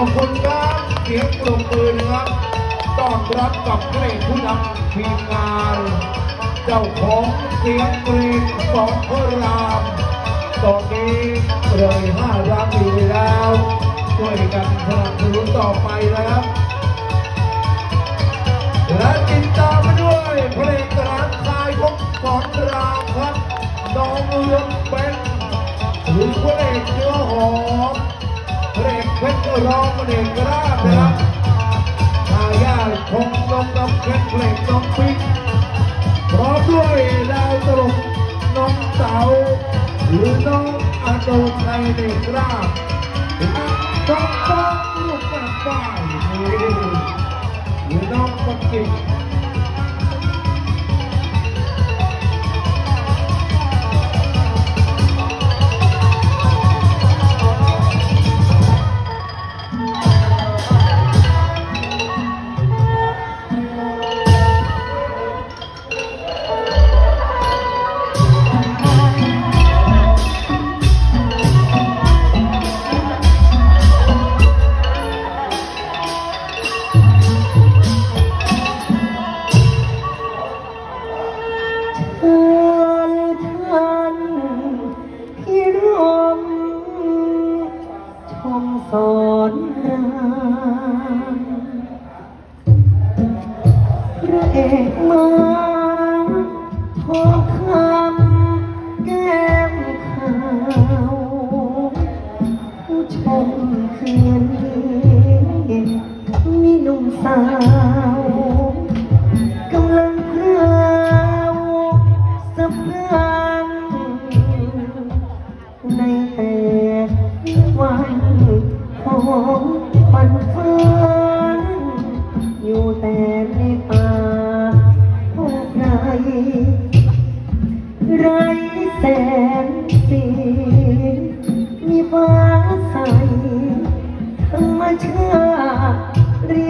ขอบคุณครับเสียงปรบมือนะครับต้อนรับกับเพลงผู้นำทีมงาน เจ้าของเสียงเพลงสองพระรามตอนนี้เลยห้าร้านอยู่แล้วช่วยกันสนับสนุนต่อไปนะครับและติดตามมาด้วย รร้องเพลงกราบนะครับทายาทของน้องน้ำเพชรเพลงน้องปิ๊กพร้อมด้วยดาวตลกน้องเต๋าหรือน้องอาโตไทยในกราบ อนรามพระเอกมาทองคำแก้มขาวผู้ชมคืนนี้มีหนุ่มสาว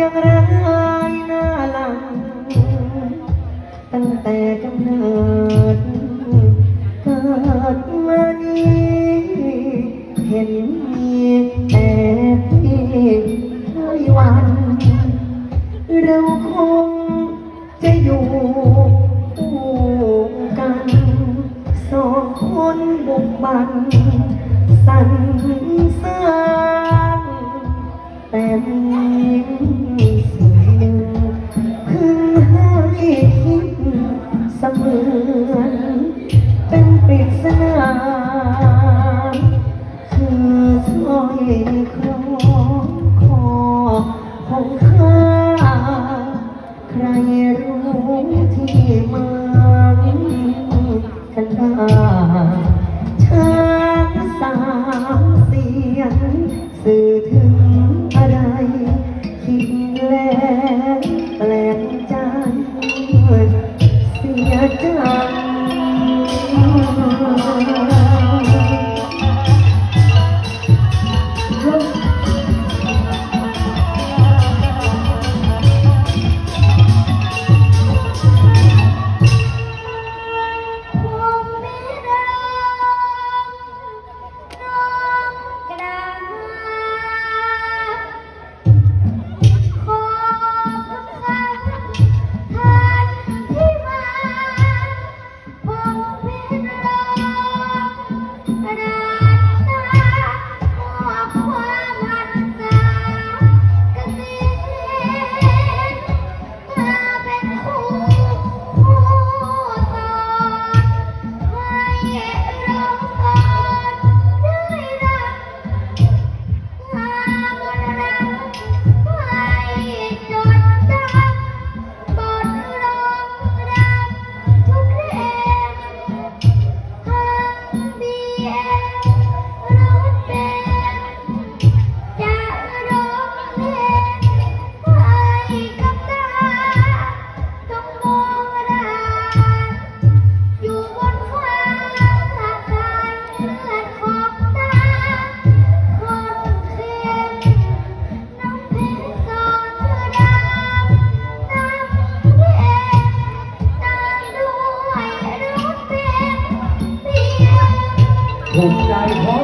ยังรายหน้าหลัง ตั้งแต่กำเนิดเกิดมานี้เห็นมีแต่ที่เคยวัน เราคงจะอยู่คู่กันสองคนบุกบันสรรสร้างแต่มี สิ่งหนึ่งพึงให้คิดเสมือนเป็นปริศนาคือสร้อยคล้องคอของข้า ใครรู้ที่มากันบ้าง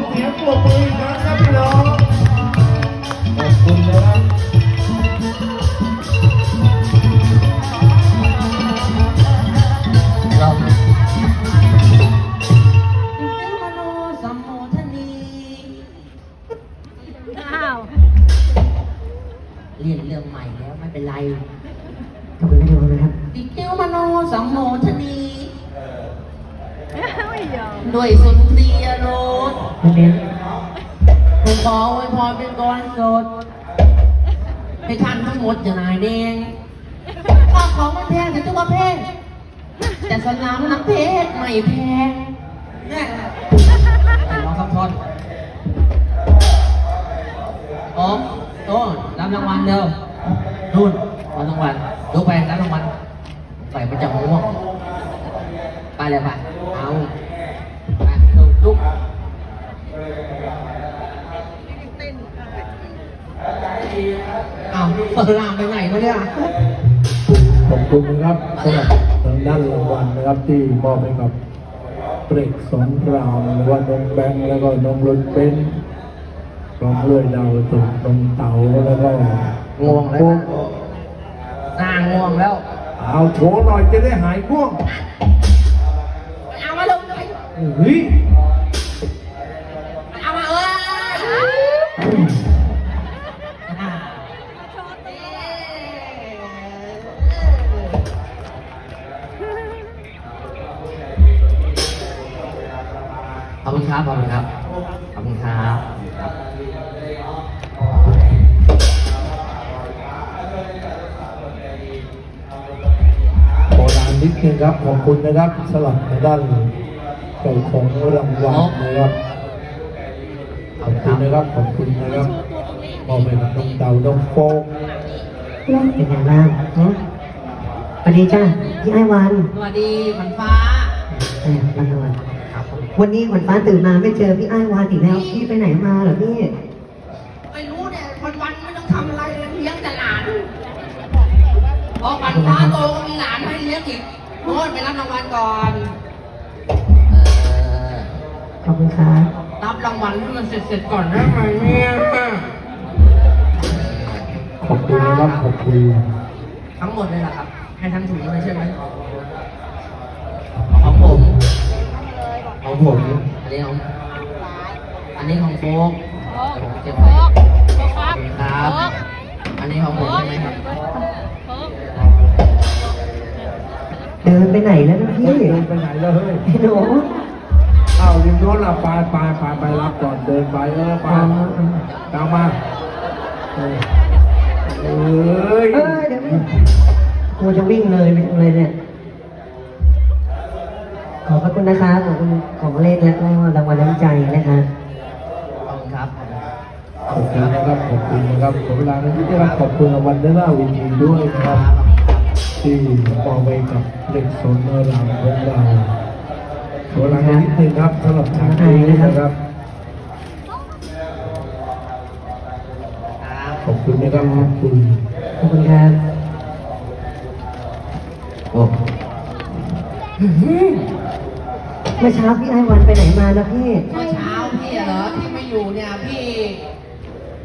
เสียงปรบมืออีครับพี่น้องขอบคุณนะครับครับอ้าวเรียนเรื่องใหม่แล้วไม่เป็นไรขอบคุณพี่ดูนะครับดิเกลมโนสัมโมทนี ด้วยสุนทรียรสพี่เบนผมขอไว้พรเป็นกรสดให้ท่านทั้งหมดอย่านายแดงข้าวของมันแพงแต่ตัวาแพงแต่สนามน้ำเพชรไม่แพงเนี่ยไปลองสักท่อนโอ้โอ้รับรางวัลเด้อนู่นรับรางวัลยกไปรับรางวัลไปประจำม่วงไปเลยไปเอาไป เอาเปิดรามไปไหนมาเนี่ยขอบคุณนะครับสำหรับทางด้านรางวัลนะครับที่มอบให้กับเปรกสงครามหรือว่าน้องแบงค์แล้วก็น้องรถเบนซ์พร้อมด้วยดาวตกน้องเต๋าแล้วก็ง่วงแล้วนะหน้าง่วงแล้ว เอาโชว์หน่อยจะได้หายง่วงเอามาลงเลยเฮ้ยเอามาเอ้ย ขอบคุณนะครับสลับทางด้านเจ้าของรางวัลนะครับขอบคุณนะครับขอบคุณนะครับมอบให้กับน้องเต๋าน้องโฟกเป็นยังไงบ้างฮะสวัสดีจ้าพี่ไอ้วันสวัสดีขวัญฟ้าเออวันวันครับผมวันนี้ขวัญฟ้าตื่นมาไม่เจอพี่ไอ้วานอีกแล้วพี่ไปไหนมาเหรอพี่ไม่รู้เนี่ยวันวันๆไม่ต้องทำอะไรเลยเลี้ยงแต่หลานพอขวัญฟ้าโตก็มีหลานให้เลี้ยงอีก โน่นไปรับรางวัลก่อนเออขอบคุณครับรับรางวัลให้มันเสร็จๆก่อนได้ไหมเนี่ยขอบคุณนะครับขอบคุณทั้งหมดเลยเหรอครับ ให้ทั้งถุงเลยใช่ไหมของผมของผมอันนี้ของอันนี้ของโฟกผมเก็บไว้ครับ อันนี้ของผมใช่ไหมครับ เดินไปไหนแล้วนะพี่เฮ้ยเดินไปไหนแล้วเฮ้ยพี่หนูอ้าวริมโน้นล่ะไปไปไปไปรับก่อนเดินไปเออไปอ๋อตามมาเออเอ้ยเออเดี๋ยวพี่กลัวจะวิ่งเลยไปเลยเนี่ย ขอบพระคุณนะครับขอบคุณของเล่นและก็รางวัลน้ำใจนะคะขอบคุณครับขอบคุณนะครับขอบคุณนะครับขอเวลาในที่ได้รับขอบคุณรางวัลด้านหน้าเวิธีด้วยนะครับ ที่มอบให้กับเด็กสนรามของเราขอเวลาในนิดนึงครับสำหรับฉากนี้นะครับครับ ขอบคุณนะครับขอบคุณขอบคุณครับโอ้เมื่อเช้าพี่ไอ้วันไปไหนมานะพี่ เมื่อเช้าพี่เหรอที่ไม่อยู่เนี่ยพี่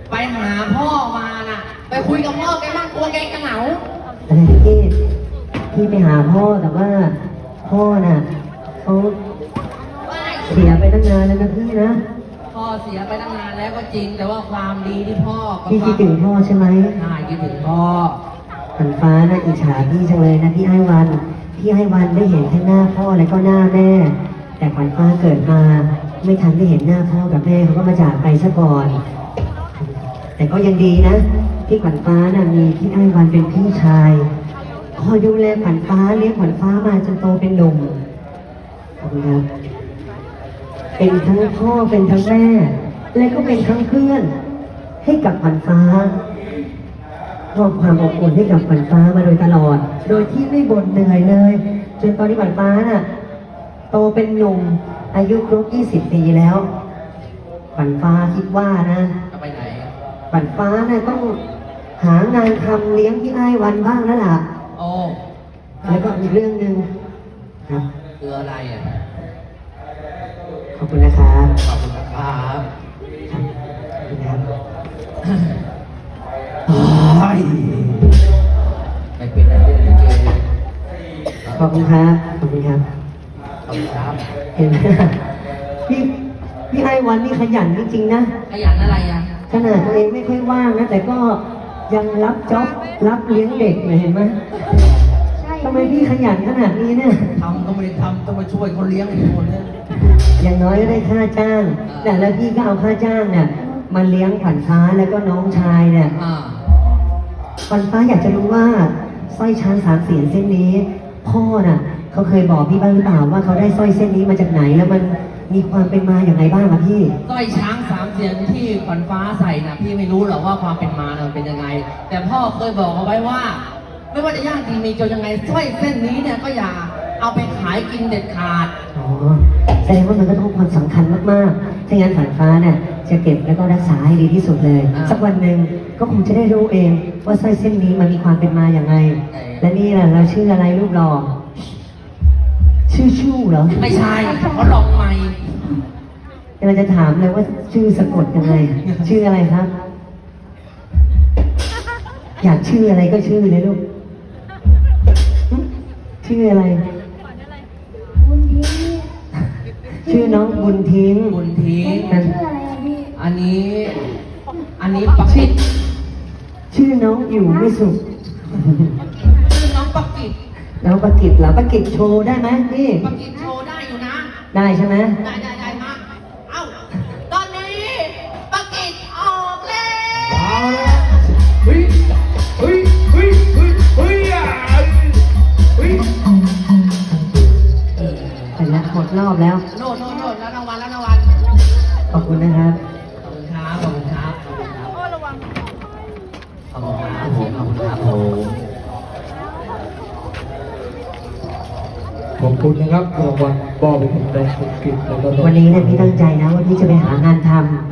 ไปหาพ่อมาน่ะ ไปคุยกับพ่อแกบ้างกลัวแกจะเหงา อะไรพี่พี่ไปหาพ่อแต่ว่า พ่อน่ะเขาเสียไปตั้งนานแล้วนะพี่นะพ่อเสียไปตั้งนานแล้วก็จริง แต่ว่าความดีที่พ่อกับพี่คิดถึงพ่อใช่ไหมใช่คิดถึงพ่อฝันฟ้าน่าอิจฉาพี่จังเลยนะพี่ไอ้วัน พี่ไอ้วันได้เห็นทั้งหน้าพ่อและก็หน้าแม่ แต่ขวัญฟ้าเกิดมา ไม่ทันได้เห็นหน้าพ่อกับแม่เขาก็มาจากไปซะก่อน แต่ก็ยังดีนะ ที่ขวัญฟ้าน่ะมีพี่ไอ้วันเป็นพี่ชาย คอยดูแลขวัญฟ้าเลี้ยงขวัญฟ้ามาจนโตเป็นหนุ่มขอบคุณครับเป็นทั้งพ่อเป็นทั้งแม่ และก็เป็นทั้งเพื่อน ให้กับขวัญฟ้ามอบความอบอุ่นให้กับขวัญฟ้ามาโดยตลอด โดยที่ไม่บ่นเหนื่อยเลย จนตอนนี้ขวัญฟ้าน่ะโตเป็นหนุ่มอายุครบ20 ปีแล้วขวัญฟ้าคิดว่านะ จะไปไหนขวัญฟ้าน่ะต้อง หางานทำเลี้ยงพี่ไอ้ายวันบ้างแล้วล่ะ โอ้แล้วก็อีกเรื่องหนึ่งครับ คืออะไรอะ ขอบคุณนะครับขอบคุณครับครับขอบคุณครับไปเป็นอะไรเป็นลิเกขอบคุณครับขอบคุณครับขอบคุณครับเห็นไหมพี่พี่ไอ้วันนี่ขยันจริงๆนะ ขยันอะไรอะขนาดตัวเองไม่ค่อยว่างนะแต่ก็ ยังรับจ็อบรับเลี้ยงเด็กเลยเห็นไหมใช่ทำไมพี่ขยันขนาดนี้เนี่ย ทำก็ไม่ได้ทำต้องมาช่วยคนเลี้ยงอีกคนเนี่ยอย่างน้อยก็ได้ค่าจ้าง แต่แล้วพี่ก็เอาค่าจ้างเนี่ยมาเลี้ยงขวัญฟ้าแล้วก็น้องชายเนี่ยอ่าขวัญฟ้าอยากจะรู้ว่าสร้อยช้างสามเสียนเส้นนี้ พ่อน่ะเขาเคยบอกพี่บ้างหรือเปล่าว่าเขาได้สร้อยเส้นนี้มาจากไหนแล้วมัน มีความเป็นมาอย่างไรบ้างครับพี่ สร้อยช้างสามเสียงที่ขวัญฟ้าใส่นะพี่ไม่รู้หรอกว่าความเป็นมาน่ะมันเป็นยังไง แต่พ่อเคยบอกเอาไว้ว่า ไม่ว่าจะยากดีมีจนยังไงสร้อยเส้นนี้เนี่ยก็อย่าเอาไปขายกินเด็ดขาด อ๋อ แสดงว่ามันก็ต้องความสำคัญมากๆถ้างั้นฝันฟ้าเนี่ยจะเก็บแล้วก็รักษาให้ดีที่สุดเลย อ่า สักวันหนึ่งก็คงจะได้รู้เองว่าสร้อยเส้นนี้มันมีความเป็นมาอย่างไงเออและนี่ล่ะเราชื่ออะไรรูปหล่อ ชื่อชู่เหรอไม่ใช่เขาลองใหม่เราจะถามเลยว่าชื่อสะกดยังไง ชื่ออะไรครับ อยากชื่ออะไรก็ชื่อเลยลูกหึชื่ออะไร บุญทิ้งชื่อน้องบุญทิ้งบุญทิ้งนั่นชื่ออะไรอะพี่อันนี้ อันนี้ปักกิดชื่อน้องอยู่ไม่สุข แล้วประกิตเหรอประกิตโชว์ได้ไหมนี่ปักกิดโชว์ได้อยู่นะ ได้ใช่ไหมได้ได้ได้มาเอ้า ตอนนี้ปักกิดออกแล้วเอาละเฮ้ยเฮ้ยเฮ้ยเฮ้ยเฮ้ยอะเฮ้ยแต่ละหมดรอบแล้ว โน่นโน่ คุณนะครับรางวัลบอลเป็นของแดงสุกิจแล้วก็ วันนี้เนี่ยพี่ตั้งใจนะว่าพี่จะไปหางานทำแล้ว